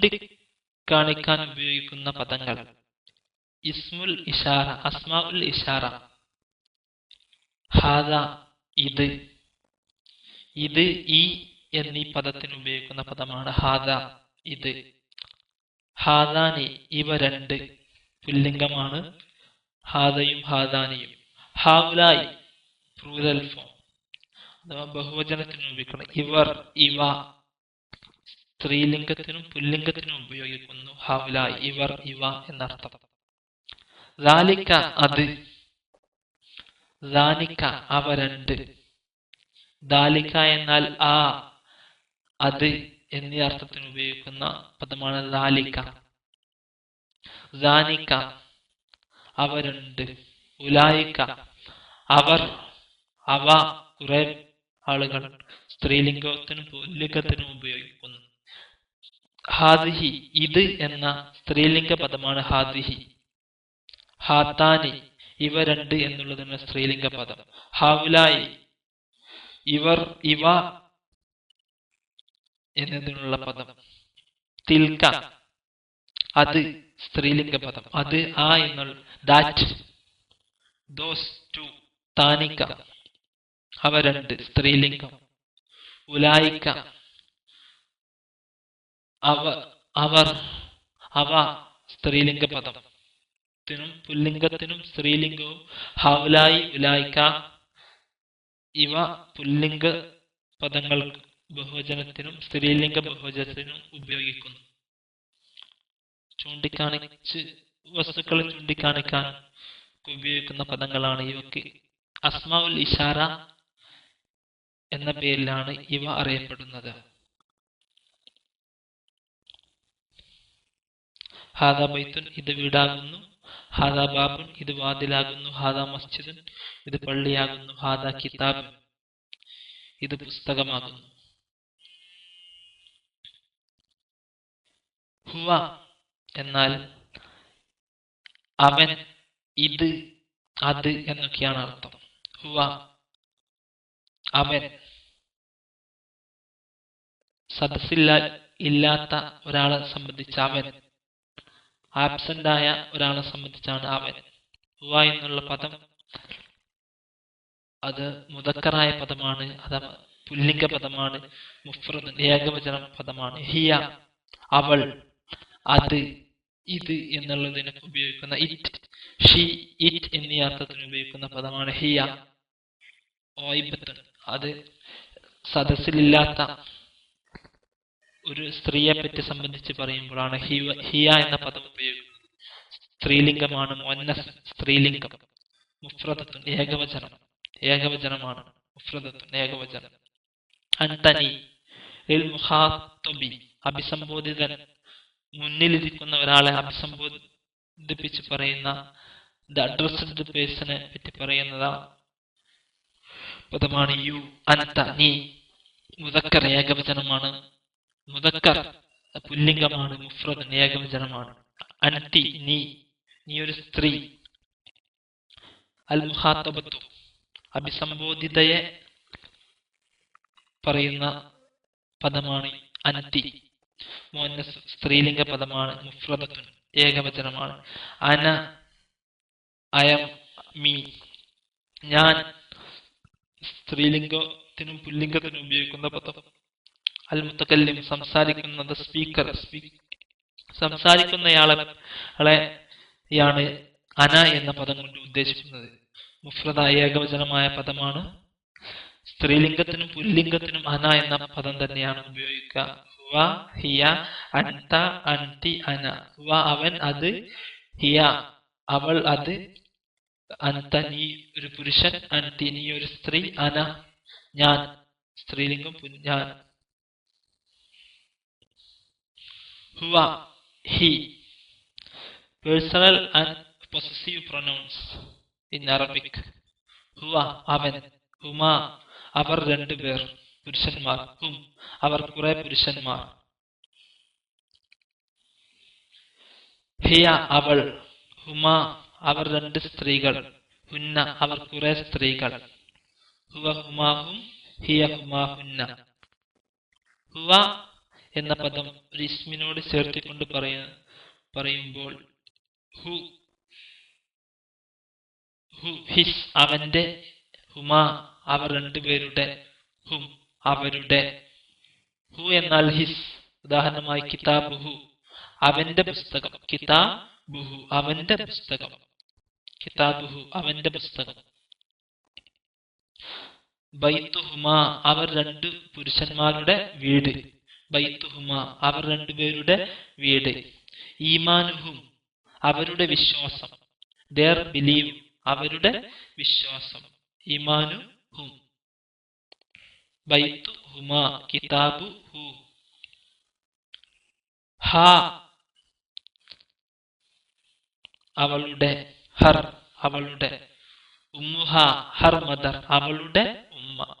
ചൂണ്ടിക്കാണിക്കാൻ ഉപയോഗിക്കുന്ന പദങ്ങൾ. ഇസ്മുൽ ഇഷാറ അസ്മാ ഉൽ ഇഷാറ. ഹാദ ഇത്. ഇത് ഈ എന്നീ പദത്തിന് ഉപയോഗിക്കുന്ന പദമാണ് ഹാദ ഇത്. ഹാദാനി ഇവ രണ്ട് പുല്ലിംഗമാണ്. ഹാദയും ഹാദാനിയും. ഹാവുലായി ഫോം അഥവാ ബഹുവചനത്തിന് ഉപയോഗിക്കണം ഇവർ ഇവ സ്ത്രീലിംഗത്തിനും പുല്ലിംഗത്തിനും ഉപയോഗിക്കുന്നു. ഹൗല ഇവർ ഇവ എന്നർത്ഥം. ലാലിക്ക അത്. ലാലിക്ക അവ രണ്ട്. ദാലിക്ക എന്നാൽ ആ അത് എന്നീ അർത്ഥത്തിന് ഉപയോഗിക്കുന്ന പദമാണ് ലാലിക്ക. ലാനിക്ക അവ രണ്ട്. ഉലായിക്ക അവർ അവ കുറെ ആളുകൾ സ്ത്രീലിംഗത്തിനും പുല്ലിംഗത്തിനും ഉപയോഗിക്കുന്നു. ഹാദിഹി ഇത് എന്ന സ്ത്രീലിംഗ പദമാണ് ഹാദിഹി. ഹാത്താനി ഇവ രണ്ട് എന്നുള്ളതാണ് സ്ത്രീലിംഗ പദം. ഹാവുലായി ഇവർ ഇവ എന്നതിനുള്ള പദം. തിൽക്ക അത് സ്ത്രീലിംഗ പദം. അത് ആ എന്നുള്ള ദാറ്റ് ദോസ് ടു താനിക്ക. അവ രണ്ട് സ്ത്രീലിംഗം. ഉലായിക്ക അവ അവർ അവ സ്ത്രീലിംഗ പദം ത്തിനും പുല്ലിംഗത്തിനും സ്ത്രീലിംഗവും ഹൗലായി ഉലായിക്ക. ഇവ പുല്ലിംഗ പദങ്ങൾ ബഹുവചനത്തിനും സ്ത്രീലിംഗ ബഹുവചനത്തിനും ഉപയോഗിക്കുന്നു. ചൂണ്ടിക്കാണിച്ച് വസ്തുക്കളെ ചൂണ്ടിക്കാണിക്കാൻ ഉപയോഗിക്കുന്ന പദങ്ങളാണ് ഇവക്ക് അസ്മാഉൽ ഇഷാര എന്ന പേരിലാണ് ഇവ അറിയപ്പെടുന്നത്. ഹാദാ ബൈത്തുൻ ഇത് വീടാകുന്നു. ഹാദാ ബാബുൻ ഇത് വാതിലാകുന്നു. ഹാദാ മസ്ജിദുൻ ഇത് പള്ളിയാകുന്നു. ഹാദാ കിതാബ് ഇത് പുസ്തകമാകുന്നു. ഹുവ എന്നാൽ അവൻ ഇത് അത് എന്നൊക്കെയാണ് അർത്ഥം. ഹുവ അവൻ സദസ്സില്ല ഇല്ലാത്ത ഒരാളെ സംബന്ധിച്ച് അവൻ ആബ്സെന്റ് ആയ ഒരാളെ സംബന്ധിച്ചാണ് അവൻ ഹുവ എന്നുള്ള പദം അത് മുതക്കറായ പദമാണ് അത് പുല്ലിംഗ പദമാണ് മുഫ്രദ് ഏകവചന പദമാണ്. ഹിയ അവൾ അത് ഇത് എന്നുള്ളതിന് ഉപയോഗിക്കുന്ന ഇറ്റ് ഷീ ഇറ്റ് എന്നീ അർത്ഥത്തിന് ഉപയോഗിക്കുന്ന പദമാണ് ഹിയ. ഓയിബത്ത് അത് സദസ്സിലില്ലാത്ത ഒരു സ്ത്രീയെ പറ്റി സംബന്ധിച്ച് പറയുമ്പോഴാണ് ഹിയ ഹിയ എന്ന പദം ഉപയോഗിക്കുന്നത്. സ്ത്രീലിംഗമാണ് മൊന്ന സ്ത്രീലിംഗം. മുഫ്രദത്തുൻ ഏകവചനം. ഏകവചനമാണ് മുഫ്രദത്തുൻ ഏകവചനം. അന്തനി അഭിസംബോധിതൻ. മുന്നിലിരിക്കുന്ന ഒരാളെ അഭിസംബോധിപ്പിച്ച് പറയുന്ന ദ അഡ്രസ്ഡ് പേഴ്സണെ പറ്റി പറയുന്നതാ പദമാണ് യു അനത്ത നീ മുതക്കർ ഏകവചനമാണ് മുതക്കർ പുല്ലിംഗമാണ് മുഫ്രദ് ഏകവചനമാണ് അനത്തി നീ നീ ഒരു സ്ത്രീ. അൽ അഭിസംബോധിതയെ പറയുന്ന പദമാണ് അനത്തി. മോന്നസ് സ്ത്രീലിംഗ പദമാണ് മുഫ്രദത്തുൻ ഏകവചനമാണ്. അന അയം മീ. ഞാൻ സ്ത്രീലിംഗത്തിനും പുല്ലിംഗത്തിനും ഉപയോഗിക്കുന്ന പദം. അൽ മുത്തക്കല്ലിം സംസാരിക്കുന്നത് സ്പീക്കർ. സംസാരിക്കുന്നയാളെ യാണ് അന എന്ന പദം കൊണ്ട് ഉദ്ദേശിക്കുന്നത്. മുഫ്രദ ഏകവചനമായ പദമാണ്. സ്ത്രീലിംഗത്തിനും പുല്ലിംഗത്തിനും അന എന്ന പദം തന്നെയാണ് ഉപയോഗിക്കുക. വ ഹിയ അൻത അൻതി അന. വ അവൻ അത് ഹിയ അവൾ അത് അൻത നീ ഒരു പുരുഷൻ അനത്തി നീ ഒരു സ്ത്രീ അന ഞാൻ. സ്ത്രീലിംഗം ഞാൻ. ഹുവ he. Personal and possessive pronouns in Arabic ഹുവ അവൻ ഹുമ അവർ രണ്ടുപേർ പുരുഷന്മാർ ഹും അവർ കുറെ പുരുഷന്മാർ. ഹിയ അവൾ ഹുമ അവർ രണ്ട് സ്ത്രീകൾ ഹുന്ന അവർ കുറെ സ്ത്രീകൾ. ഹുവ ഹുമാഹും ഹിയ ഹുമാഹുന്ന ഹുവ എന്ന പദം ഒരു ഇസ്മിനോട് ചേർത്തിക്കൊണ്ട് പറയാ പറയുമ്പോൾ ഹു ഹു ഹിസ് അവന്റെ ഹുമാ അവർ രണ്ടുപേരുടെ ഹും അവരുടെ. ഹു എന്നാൽ ഹിസ് ഉദാഹരണമായി കിതാബുഹു. അവന്റെ പുസ്തകം കിതാബുഹു അവന്റെ പുസ്തകം. കിതാബുഹു അവന്റെ പുസ്തകം. ബൈത്തുഹുമാ അവർ രണ്ട് പുരുഷന്മാരുടെ വീട്. ബൈത്തുഹുമ അവർ രണ്ടുപേരുടെ വീട്. ഈമാനുഹും അവരുടെ വിശ്വാസം. ദർ ബിലീവ് അവരുടെ വിശ്വാസം. ഈമാനുഹും. ബൈത്തുഹുമ കിതാബു ഹു. ഹ അവളുടെ ഹർ അവളുടെ ഉമ്മുഹ ഹർ മദർ അവളുടെ ഉമ്മ.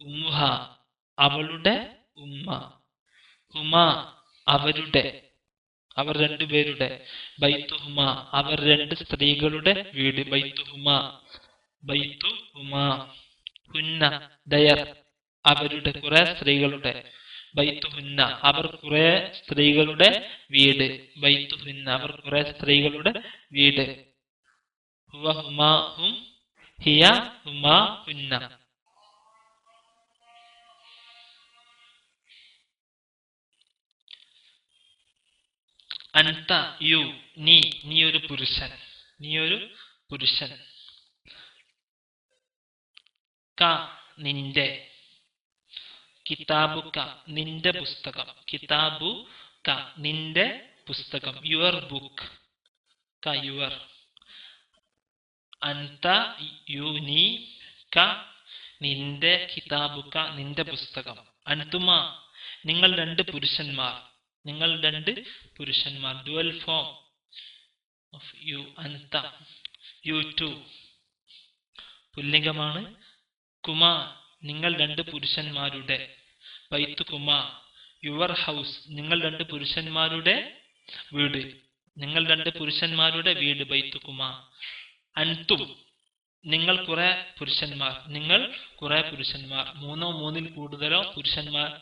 ഉമ്മുഹ അവളുടെ ഉമ്മ. ഹുമ അവരുടെ അവർ രണ്ടുപേരുടെ. ബൈത്തുഹുമ അവർ രണ്ട് സ്ത്രീകളുടെ വീട്. ബൈത്തുഹുമ ബൈത്തുഹുമ. ഹുന്ന ദയർ അവരുടെ കുറെ സ്ത്രീകളുടെ. ബൈത്തുഹുന്ന അവർ കുറെ സ്ത്രീകളുടെ വീട്. ബൈത്തുഹുന്ന അവർ കുറെ സ്ത്രീകളുടെ വീട്. ഹുവ ഹുമാ ഹും ഹിയ ഹുമാ ഹുന്ന. അൻത യു നീ നീ ഒരു പുരുഷൻ. നീ ഒരു പുരുഷൻ. ക നിന്റെ. കിതാബു ക നിന്റെ പുസ്തകം. കിതാബു ക നിന്റെ പുസ്തകം. യുവർ ബുക്ക് ക യുവർ അന്ത യു നീ ക നിന്റെ കിതാബുക നിന്റെ പുസ്തകം. അൻതുമ നിങ്ങൾ രണ്ട് പുരുഷന്മാർ. നിങ്ങൾ രണ്ട് പുരുഷന്മാർ. ഡുവൽ ഫോം ഓഫ് യു അൻത യു ടു പുല്ലിംഗമാണ്. കുമാർ നിങ്ങൾ രണ്ട് പുരുഷന്മാരുടെ. ബൈത്തു കുമാർ യുവർ ഹൗസ് നിങ്ങൾ രണ്ട് പുരുഷന്മാരുടെ വീട്. നിങ്ങൾ രണ്ട് പുരുഷന്മാരുടെ വീട് ബൈത്ത് കുമാർ അൻതും നിങ്ങൾ കുറെ പുരുഷന്മാർ. നിങ്ങൾ കുറെ പുരുഷന്മാർ. മൂന്നോ മൂന്നിൽ കൂടുതലോ പുരുഷന്മാർ.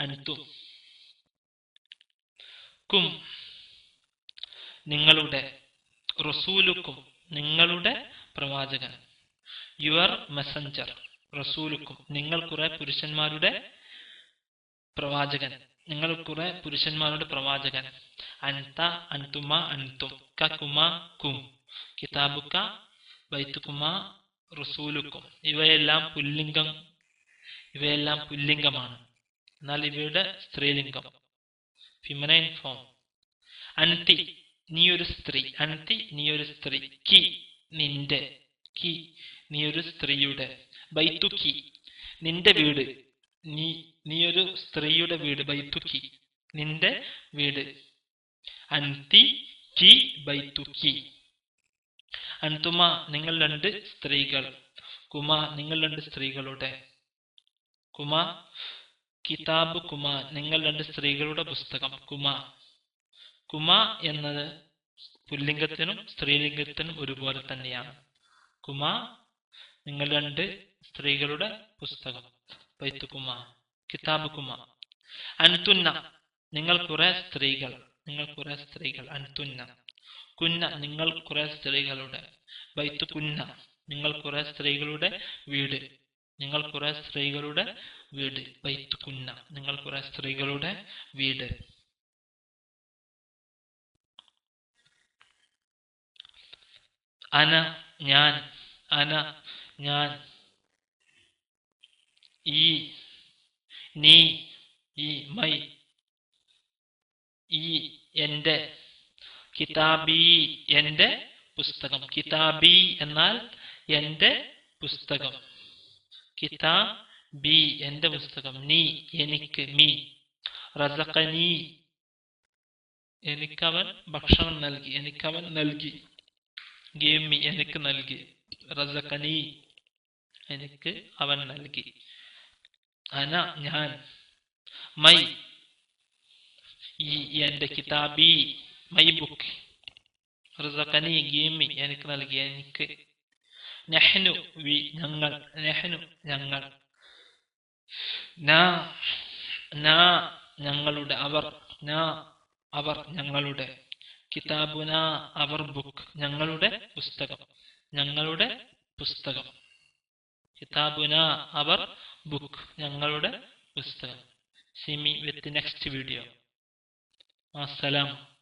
അൻതും. കും നിങ്ങളുടെ റസൂലുക്കും നിങ്ങളുടെ പ്രവാചകൻ യുവർ മെസഞ്ചർ റസൂലുക്കും നിങ്ങൾ കുറെ പുരുഷന്മാരുടെ പ്രവാചകൻ നിങ്ങൾ കുറെ പുരുഷന്മാരുടെ പ്രവാചകൻ. അൻത അൻതുമ അൻതും കുമ കും കിതാബുക്ക ബൈത്തുക്കുമ റസൂലുക്കും. ഇവയെല്ലാം പുല്ലിംഗം ഇവയെല്ലാം പുല്ലിംഗമാണ്. എന്നാൽ ഇവയുടെ സ്ത്രീലിംഗം. ഫിമനൈൻ ഫോം അൻതി നീ ഒരു സ്ത്രീ. അൻതി നീ ഒരു സ്ത്രീ. കി നിന്റെ. കി നീ ഒരു സ്ത്രീയുടെ. ബൈത്തുക്കി നിന്റെ വീട്. നീ നീ ഒരു സ്ത്രീയുടെ വീട്. ബൈത്തുക്കി നിന്റെ വീട്. അൻതി കി ബൈത്തുക്കി. അൻതുമ നിങ്ങൾ രണ്ട് സ്ത്രീകൾ. കുമാ നിങ്ങൾ രണ്ട് സ്ത്രീകളുടെ. കുമ കിതാബ് കുമ നിങ്ങൾ രണ്ട് സ്ത്രീകളുടെ പുസ്തകം കുമ. കുമ എന്നത് പുല്ലിംഗത്തിനും സ്ത്രീലിംഗത്തിനും ഒരുപോലെ തന്നെയാണ്. കുമ നിങ്ങൾ രണ്ട് സ്ത്രീകളുടെ പുസ്തകം പൈത്തു കുമ കിതാബ് കുമ അൻതുന്ന നിങ്ങൾ കുറെ സ്ത്രീകൾ നിങ്ങൾ കുറെ സ്ത്രീകൾ അൻതുന്ന. കുന്ന നിങ്ങൾ കുറെ സ്ത്രീകളുടെ ബൈത്തു കുന്ന നിങ്ങൾ കുറെ സ്ത്രീകളുടെ വീട്. നിങ്ങൾ കുറെ സ്ത്രീകളുടെ വീട് ബൈത്ത് കുന്ന. നിങ്ങൾ കുറെ സ്ത്രീകളുടെ വീട്. അന ഞാൻ അന ഞാൻ. ഈ നീ ഈ മൈ. ഈ എന്റെ. കിതാബി എന്റെ പുസ്തകം. കിതാബി എന്നാൽ എന്റെ പുസ്തകം. കിതാബി എന്റെ പുസ്തകം. നീ എനിക്ക് മീ. റസഖനി. എനിക്കവൻ ഭക്ഷണം നൽകി. എനിക്കവൻ നൽകി. ഗേമി എനിക്ക് നൽകി. റസഖനി. എനിക്ക് അവൻ നൽകി. അന ഞാൻ. മൈ. ഈ എന്റെ കിതാബി. My book. റസഖനി ഗീമി എനിക്ക് നൽകി. എനിക്ക് നെഹ്നു വി ഞങ്ങൾ നെഹ്നു ഞങ്ങൾ. നാ ഞങ്ങളുടെ അവർ നാ അവർ ഞങ്ങളുടെ. കിതാബുന അവർ ബുക്ക് ഞങ്ങളുടെ പുസ്തകം ഞങ്ങളുടെ പുസ്തകം. കിതാബുന അവർ ബുക്ക് ഞങ്ങളുടെ പുസ്തകം. See me with next video. അസ്സലാം